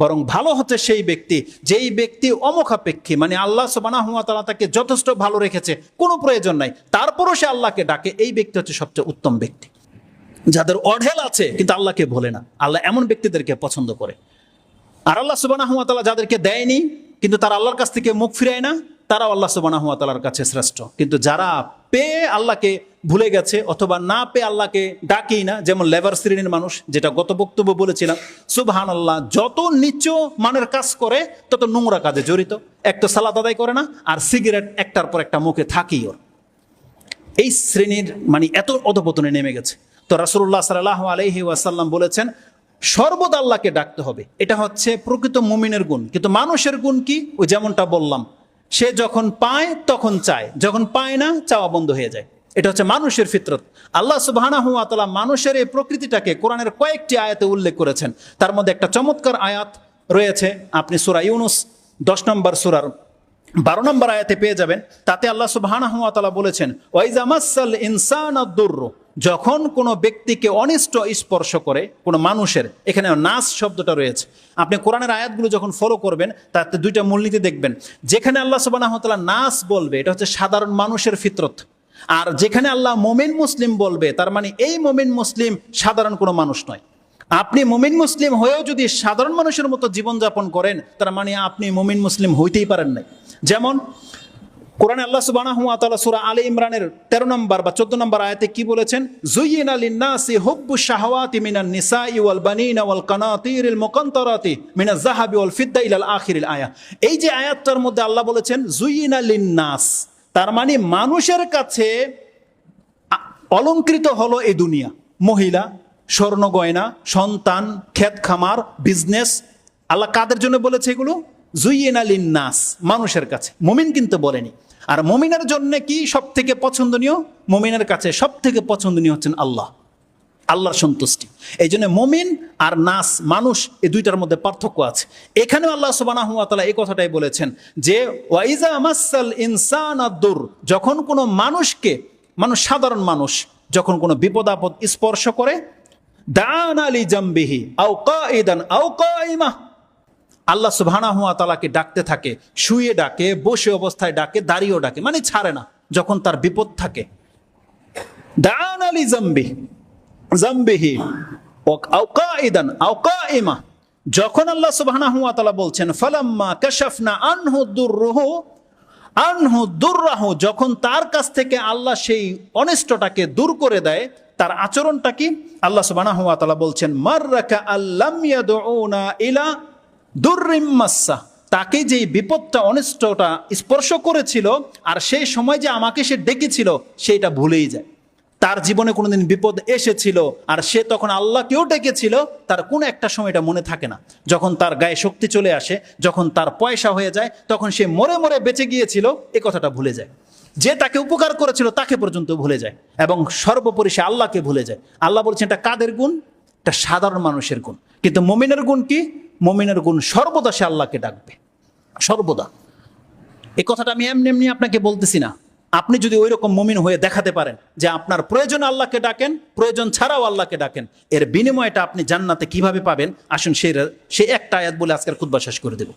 বরং ভালো হচ্ছে সেই ব্যক্তি, যেই ব্যক্তি অমুখাপেক্ষী মানে আল্লাহ সুবাহ তাকে যথেষ্ট ভালো রেখেছে, কোনো প্রয়োজন নাই। তারপরও সে আল্লাহকে ডাকে, এই ব্যক্তি হচ্ছে সবচেয়ে উত্তম ব্যক্তি। যাদের অঢেল আছে, কিন্তু আল্লাহকে ভোলে না। আল্লাহ এমন ব্যক্তিদেরকে পছন্দ করে। আর আল্লাহ সুবাহ যাদেরকে দেয়নি, কিন্তু তারা আল্লাহর কাছ থেকে মুখ ফিরায় না। তারাও আল্লাহ সুবাহ কাছে শ্রেষ্ঠ। কিন্তু যারা পেয়ে আল্লাহকে ভুলে গেছে অথবা না পেয়ে আল্লাহকে ডাকেই না, যেমন লেবার শ্রেণির মানুষ, যেটা গত বক্তব্য বলেছিলাম সুবহান আল্লাহ যত নিচু মানের কাজ করে, তত নোংরা কাজে জড়িত। এক তো সালাদ আদায় করে না, আর সিগারেট একটার পর একটা মুখে থাকেই ওর। এই শ্রেণির মানে এত অধপতনে নেমে গেছে। তো রাসুল্লাহ সাল্লাহ আলহি ওয়াসাল্লাম বলেছেন, সর্বদা আল্লাহকে ডাকতে হবে। এটা হচ্ছে প্রকৃত মুমিনের গুণ। কিন্তু মানুষের গুণ কি? ওই যেমনটা বললাম সে যখন পায়, তখন চায়। যখন পায় না, চাওয়া বন্ধ হয়ে যায়। এটা হচ্ছে মানুষের ফিতরত। আল্লাহ সুবাহানা হুয়া তালা মানুষের এই প্রকৃতিটাকে কোরআনের কয়েকটি আয়াতে উল্লেখ করেছেন। তার মধ্যে একটা চমৎকার আয়াত রয়েছে। আপনি সুরা ইউনুস, দশ নম্বর সুরার বারো নম্বর আয়াতে পেয়ে যাবেন, তাতে আল্লাহ সুবাহানা হুয়া তালা বলেছেন ওয়াইজামাসাল ইনসান আদুর্র যখন কোনো ব্যক্তিকে অনিষ্ট স্পর্শ করে, কোনো মানুষের, এখানে নাস শব্দটা রয়েছে। আপনি কোরআনের আয়াতগুলো যখন ফলো করবেন, তাতে দুইটা মূলনীতি দেখবেন। যেখানে আল্লাহ সুবাহ নাস বলবে, এটা হচ্ছে সাধারণ মানুষের ফিতরত। আর যেখানে আল্লাহ মোমিন মুসলিম বলবে, তার মানে এই মোমিন মুসলিম সাধারণ কোনো মানুষ নয়। আপনি মোমিন মুসলিম হয়েও যদি সাধারণ মানুষের মতো জীবনযাপন করেন, তার মানে আপনি মোমিন মুসলিম হইতেই পারেন নাই। যেমন কোরআনে আল্লাহ তাআলা সূরা ইমরানের 13 নম্বর বা 14 নম্বর আয়াতে কি বলেছেন? যুয়িনা লিন-নাসি হুব্বু শাহাওয়াতি মিনান নিসাই ওয়াল বানিনা ওয়াল কানাতিরিল মুকান্তারাতি মিনাজ যাহাবি ওয়াল ফিদ্দা ইলাল আখিরিল আয়া এই যে আয়াতটার মধ্যে আল্লাহ বলেছেন যুয়িনা লিন-নাস তার মানে মানুষের কাছে অলঙ্কৃত হলো এই দুনিয়া। মহিলা স্বর্ণ গয়না, সন্তান ক্ষেত খামার বিজনেস আল্লাহ কাদের জন্য বলেছে এগুলো? জুইয়েন আলিন নাস মানুষের কাছে। মমিন কিন্তু বলেনি। আর মমিনের জন্য কি সব থেকে পছন্দনীয়? মমিনের কাছে সব থেকে পছন্দনীয় হচ্ছেন আল্লাহ। আল্লাহর সন্তুষ্টি। এই জন্য মমিন আর নাস, মানুষ, এই দুইটার মধ্যে পার্থক্য আছে। এখানেও আল্লাহ সুবাহ এই কথাটাই বলেছেন যে, ওয়াইজা মাসাল ইনসান আদুর যখন কোনো মানুষকে, মানুষ সাধারণ মানুষ, যখন কোনো বিপদ আপদ স্পর্শ করে দান আলী জাম্বিহি, আও কাইদান আও কাইমা আল্লাহ সুবহানাহু ওয়া তাআলাকে ডাকতে থাকে, শুয়ে ডাকে, বসে অবস্থায় ডাকে, দাঁড়িয়েও ডাকে মানে ছাড়ে না, যখন তার বিপদ থাকে। দান আলী জাম্বি, জাম্বিহি, আও কাইদান আও কাইমা যখন আল্লাহ সুবহানাহু ওয়া তাআলা বলছেন, ফালাম্মা কাশাফনা আনহু দুররুহু আনহু দুর্রাহু, যখন তার কাছ থেকে আল্লাহ সেই অনিষ্টটাকে দূর করে দেয় তার আচরণটা কি? আল্লাহ তাআলা বলছেন তাকে যেই বিপদটা, অনিষ্টটা স্পর্শ করেছিল, আর সেই সময় যে আমাকে সে ডেকেছিল সেটা ভুলেই যায়। তার জীবনে কোনোদিন বিপদ এসেছিল, আর সে তখন আল্লাহকেও ডেকেছিল, তার কোনো একটা সময় এটা মনে থাকে না। যখন তার গায়ে শক্তি চলে আসে, যখন তার পয়সা হয়ে যায়, তখন সে মরে মরে বেঁচে গিয়েছিল, এ কথাটা ভুলে যায়। যে তাকে উপকার করেছিল তাকে পর্যন্ত ভুলে যায় এবং সর্বোপরি সে আল্লাহকে ভুলে যায়। আল্লাহ বলছেন এটা কাদের গুণ? এটা সাধারণ মানুষের গুণ। কিন্তু মমিনের গুণ কি? মমিনের গুণ সর্বদা সে আল্লাহকে ডাকবে। সর্বদা। এই কথাটা আমি এমনি এমনি আপনাকে বলতেছি না। আপনি যদি ওই রকম মমিন হয়ে দেখাতে পারেন যে আপনার প্রয়োজন আল্লাহকে ডাকেন, প্রয়োজন ছাড়াও আল্লাহকে ডাকেন, এর বিনিময়টা আপনি জান্নাতে কীভাবে পাবেন? আসুন সেই সে একটা আয়াত বলে আজকের খুদ্া শেষ করে দেব।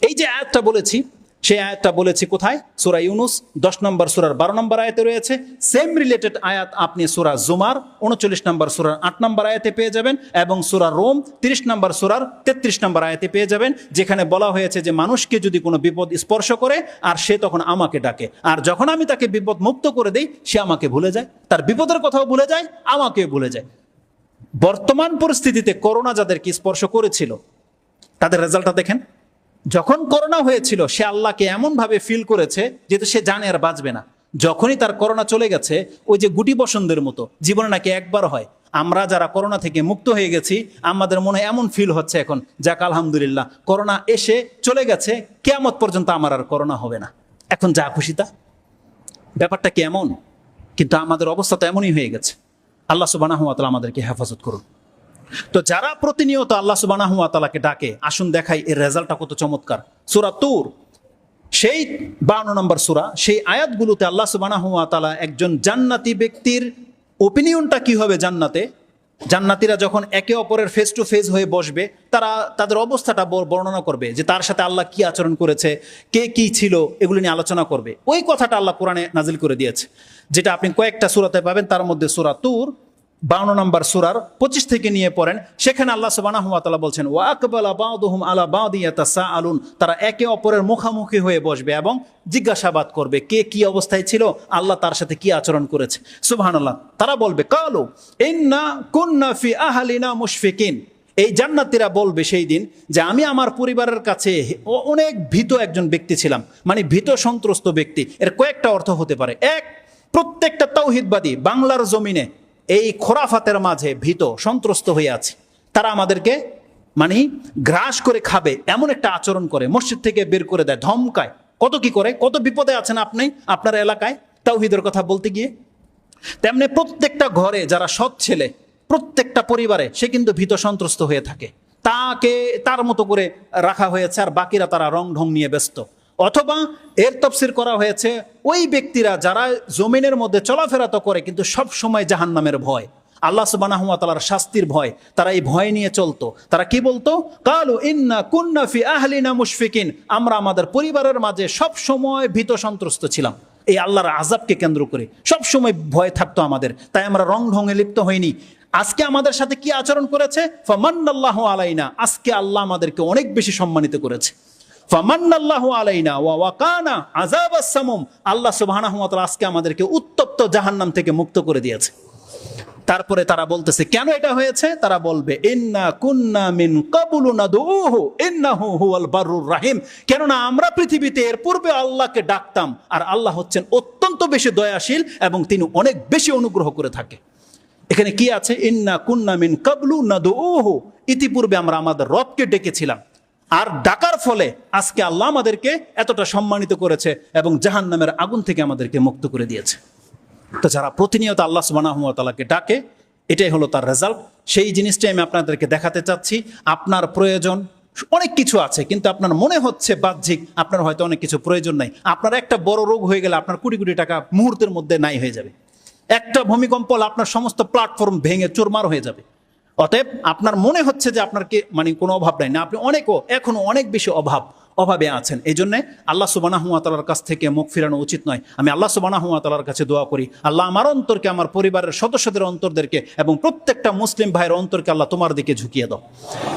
এই যে আয়াতটা বলেছি সেই আয়াতটা বলেছি কোথায়? সুরা ইউনুস, দশ নম্বর সুরার বারো নম্বর আয়াতে রয়েছে সেম রিলেটেড আয়াত আপনি সুরা জুমার, উনচল্লিশ নম্বর সুরার আট নম্বর আয়াতে পেয়ে যাবেন এবং সুরা রোম, তিরিশ নম্বর সুরার তেত্রিশ নম্বর আয়াতে পেয়ে যাবেন, যেখানে বলা হয়েছে যে মানুষকে যদি কোনো বিপদ স্পর্শ করে, আর সে তখন আমাকে ডাকে। আর যখন আমি তাকে বিপদ মুক্ত করে দেই, সে আমাকে ভুলে যায়। তার বিপদের কথাও ভুলে যায় আমাকে ভুলে যায়। বর্তমান পরিস্থিতিতে করোনা যাদেরকে স্পর্শ করেছিল, তাদের রেজাল্টটা দেখেন। যখন করোনা হয়েছিল, সে আল্লাহকে এমনভাবে ফিল করেছে যেহেতু সে জানে আর বাঁচবে না। যখনই তার করোনা চলে গেছে, ওই যে গুটি বসন্তের মতো, জীবনে নাকি একবার হয়। আমরা যারা করোনা থেকে মুক্ত হয়ে গেছি, আমাদের মনে এমন ফিল হচ্ছে এখন, যাক আলহামদুলিল্লাহ, করোনা এসে চলে গেছে, কেয়ামত পর্যন্ত আমার আর করোনা হবে না। এখন যা খুশি তা। ব্যাপারটা কি এমন? কিন্তু আমাদের অবস্থা তো এমনই হয়ে গেছে। আল্লাহ সুবাহ আমাদেরকে হেফাজত করুন তো যারা প্রতিনিয়ত আল্লাহ সুবানাহু তালাকে ডাকে, আসুন দেখাই এর রেজাল্টটা কত চমৎকার। সুরা তুর, সেই বান্ন নম্বর সুরা, সেই আয়াতগুলোতে আল্লাহ সুবানাহু তালা একজন জান্নাতি ব্যক্তির ওপিনিয়নটা কি হবে জান্নাতে? জান্নাতিরা যখন একে অপরের ফেস টু ফেস হয়ে বসবে, তারা তাদের অবস্থাটা বর্ণনা করবে যে তার সাথে আল্লাহ কি আচরণ করেছে, কে কি ছিল, এগুলো নিয়ে আলোচনা করবে। ওই কথাটা আল্লাহ কোরআনে নাজিল করে দিয়েছে। যেটা আপনি কয়েকটা সুরাতে পাবেন, তার মধ্যে সুরা তুর বাউন্ন নম্বর সুরার পঁচিশ থেকে নিয়ে পড়েন, সেখানে আল্লাহ সুবাহ বলছেন, ওয়া আকবালা বাউদুহুম আলা বাউদিয়াতা আলুন তারা একে অপরের মুখামুখি হয়ে বসবে এবং জিজ্ঞাসাবাদ করবে, কে কি অবস্থায় ছিল? আল্লাহ তার সাথে কি আচরণ করেছে? সুবহানাল্লাহ, তারা বলবে, কালো ইন্না কুন্না ফি আহালিনা মুশফিকিন এই জান্নাতিরা বলবে সেই দিন যে, আমি আমার পরিবারের কাছে অনেক ভীত একজন ব্যক্তি ছিলাম মানে ভীত সন্ত্রস্ত ব্যক্তি এর কয়েকটা অর্থ হতে পারে। এক, প্রত্যেকটা তৌহিদবাদী বাংলার জমিনে এই খোরাফাতের মাঝে ভীত, সন্ত্রস্ত হয়ে আছে। তারা আমাদেরকে মানে গ্রাস করে খাবে, এমন একটা আচরণ করে। মসজিদ থেকে বের করে দেয়, ধমকায়। কত কি করে? কত বিপদে আছেন আপনি, আপনার এলাকায়? তাওহিদের কথা বলতে গিয়ে। তেমনি প্রত্যেকটা ঘরে যারা সৎ ছেলে, প্রত্যেকটা পরিবারে সে কিন্তু ভীত, সন্ত্রস্ত হয়ে থাকে। তাকে, তার মতো করে রাখা হয়েছে, আর বাকিরা তারা রং ঢং নিয়ে ব্যস্ত। অথবা এর তফসির করা হয়েছে, ওই ব্যক্তিরা যারা জমিনের মধ্যে চলাফেরা তো করে, কিন্তু সব সময় জাহান্নামের ভয়। আল্লাহ সুবানাহতালার শাস্তির ভয়, তারা এই ভয় নিয়ে চলতো। তারা কি বলতো? কালু ইন্না কুন্নাফি আহলিনা মুশফিকিন। আমরা আমাদের পরিবারের মাঝে সব সময় ভীত সন্ত্রস্ত ছিলাম। এই আল্লাহর আজাবকে কেন্দ্র করে সব সময় ভয় থাকতো আমাদের। তাই আমরা রং ঢঙে লিপ্ত হইনি। আজকে আমাদের সাথে কি আচরণ করেছে? ফমান্নাল্লাহু আলাইনা। আজকে আল্লাহ আমাদেরকে অনেক বেশি সম্মানিত করেছে। ফামান্নাল্লাহু আলাইনা ওয়া ওয়াকানা আযাবাস আল্লাহ সুবহানাহু ওয়া আমাদেরকে উত্তপ্ত জাহান্নাম থেকে মুক্ত করে দিয়েছে। তারপরে তারা বলতেছে, কেন এটা হয়েছে? তারা বলবে, ইন্না কুন্না মিন কাবুলু নাদুহু ইন্নাহু হুয়াল বারুর রাহিম। কেননা আমরা পৃথিবীতে এর পূর্বে আল্লাহকে ডাকতাম, আর আল্লাহ হচ্ছেন অত্যন্ত বেশি দয়াশীল এবং তিনি অনেক বেশি অনুগ্রহ করে থাকে। এখানে কি আছে? ইন্না কুন্না মিন কাবলু নাদুহু ইতিপূর্বে আমরা আমাদের রবকে ডেকেছিলাম। আর ডাকার ফলে আজকে আল্লাহ আমাদেরকে এতটা সম্মানিত করেছে এবং জাহান্নামের আগুন থেকে আমাদেরকে মুক্ত করে দিয়েছে। তো যারা প্রতিনিয়ত আল্লাহ সুবানাহতালাকে ডাকে, এটাই হলো তার রেজাল্ট সেই জিনিসটাই আমি আপনাদেরকে দেখাতে চাচ্ছি। আপনার প্রয়োজন, অনেক কিছু আছে, কিন্তু আপনার মনে হচ্ছে বাহ্যিক, আপনার হয়তো অনেক কিছু প্রয়োজন নাই। আপনার একটা বড় রোগ হয়ে গেলে আপনার কোটি কোটি টাকা মুহূর্তের মধ্যে নাই হয়ে যাবে। একটা ভূমিকম্প হলে আপনার সমস্ত প্ল্যাটফর্ম ভেঙে চোরমার হয়ে যাবে। অতএব আপনার মনে হচ্ছে যে আপনার কি মানে কোনো অভাব নাই। না, আপনি অনেকও এখনও অনেক বেশি অভাব। অভাবে আছেন। এই জন্যে আল্লাহ সুবানাহুয়াতালার কাছ থেকে মুখ ফিরানো উচিত নয়। আমি আল্লাহ সুবানাহুয়াতালার কাছে দোয়া করি, আল্লাহ আমার অন্তরকে, আমার পরিবারের সদস্যদের অন্তরদেরকে এবং প্রত্যেকটা মুসলিম ভাইয়ের অন্তরকে আল্লাহ তোমার দিকে ঝুঁকিয়ে দাও।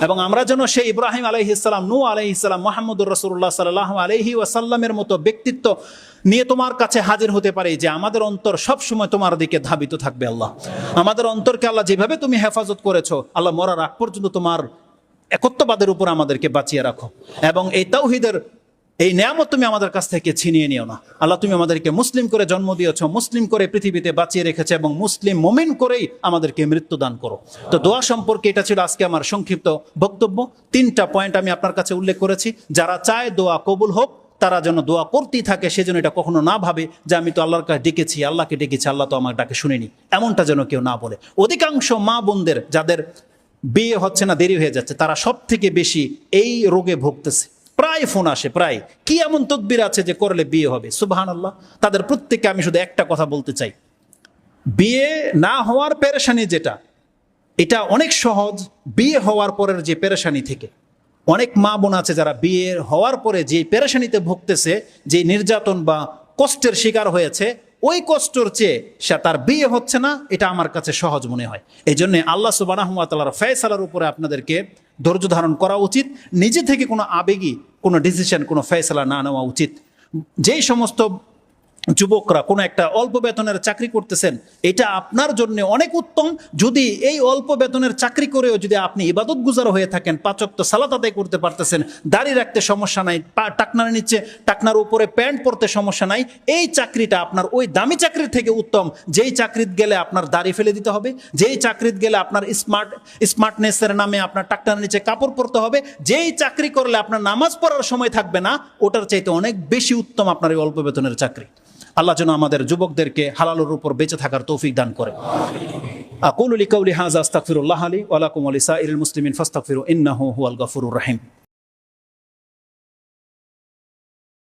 এবং আমরা যেন সেই ইব্রাহিম আলহি ইসলাম নু আলহি ইসলাম মোহাম্মদুর রসুল্লাহ সাল্লাহ আলহি ওয়াসাল্লামের মতো ব্যক্তিত্ব নিয়ে তোমার কাছে হাজির হতে পারে যে আমাদের অন্তর সব সময় তোমার দিকে ধাবিত থাকবে আল্লাহ। আমাদের অন্তরকে আল্লাহ যেভাবে তুমি হেফাজত করেছ, আল্লাহ মরার আগ পর্যন্ত তোমার একত্ববাদের উপর আমাদেরকে বাঁচিয়ে রাখো। এবং এই তাওহিদের এই নিয়ামত তুমি আমাদের কাছ থেকে ছিনিয়ে নিও না। আল্লাহ, তুমি আমাদেরকে মুসলিম করে জন্ম দিয়েছ, মুসলিম করে পৃথিবীতে বাঁচিয়ে রেখেছে এবং মুসলিম মোমিন করেই আমাদেরকে মৃত্যু দান করো। তো দোয়া সম্পর্কে এটা ছিল আজকে আমার সংক্ষিপ্ত বক্তব্য। তিনটা পয়েন্ট আমি আপনার কাছে উল্লেখ করেছি। যারা চায় দোয়া কবুল হোক, তারা যেন দোয়া করতেই থাকে সেজন্য এটা কখনো না ভাবে যে আমি তো আল্লাহর কাছে ডেকেছি, আল্লাহকে ডেকেছি, আল্লাহ তো আমার ডাকে শুনেনি। এমনটা যেন কেউ না বলে। অধিকাংশ মা বোনদের, যাদের বিয়ে হচ্ছে না, দেরি হয়ে যাচ্ছে। তারা সব থেকে বেশি এই রোগে ভুগতেছে। প্রায় ফোন আসে, প্রায়। কি এমন তদবির আছে যে করলে বিয়ে হবে? সুবাহান আল্লাহ তাদের প্রত্যেককে আমি শুধু একটা কথা বলতে চাই। বিয়ে না হওয়ার পেরেশানি যেটা, এটা অনেক সহজ। বিয়ে হওয়ার পরের যে পেরেশানি থেকে। অনেক মা বোন আছে যারা বিয়ে হওয়ার পরে যে পেরেশানিতে ভুগতেছে, যে নির্যাতন বা কষ্টের শিকার হয়েছে ওই কষ্টর চেয়ে সে তার বিয়ে হচ্ছে না, এটা আমার কাছে সহজ মনে হয়। এই জন্য আল্লাহ সুবানাহতালার ফয়সালার উপরে আপনাদেরকে ধৈর্য ধারণ করা উচিত। নিজে থেকে কোনো আবেগী কোনো ডিসিশন কোনো ফয়সালা না নেওয়া উচিত। যেই সমস্ত যুবকরা কোনো একটা অল্প বেতনের চাকরি করতেছেন, এটা আপনার জন্য অনেক উত্তম। যদি এই অল্প বেতনের চাকরি করেও যদি আপনি ইবাদত গুজার হয়ে থাকেন পাচক তো সালাত আদায় করতে পারতেছেন, দাড়ি রাখতে সমস্যা নাই টাকনার নিচে, টাকনার উপরে প্যান্ট পরতে সমস্যা নাই, এই চাকরিটা আপনার ওই দামি চাকরির থেকে উত্তম। যেই চাকরিত গেলে আপনার দাড়ি ফেলে দিতে হবে, যেই চাকরিত গেলে আপনার স্মার্ট, স্মার্টনেসের নামে আপনার টাকনার নিচে কাপড় পরতে হবে, যেই চাকরি করলে আপনার নামাজ পড়ার সময় থাকবে না, ওটার চাইতে অনেক বেশি উত্তম আপনার এই অল্প বেতনের চাকরি। আল্লাহ যেন আমাদের যুবকদেরকে হালালোর উপর বেঁচে থাকার তৌফিক দান করে। আকুল লিকাউলি হাজ আস্তাকফিরুল্লাহ আলী ওয়া আলিসা মুসলিম মুসলিমিন ফাস্তাগফিরু ইন্নাহু হুয়াল গফুরুর রহিম।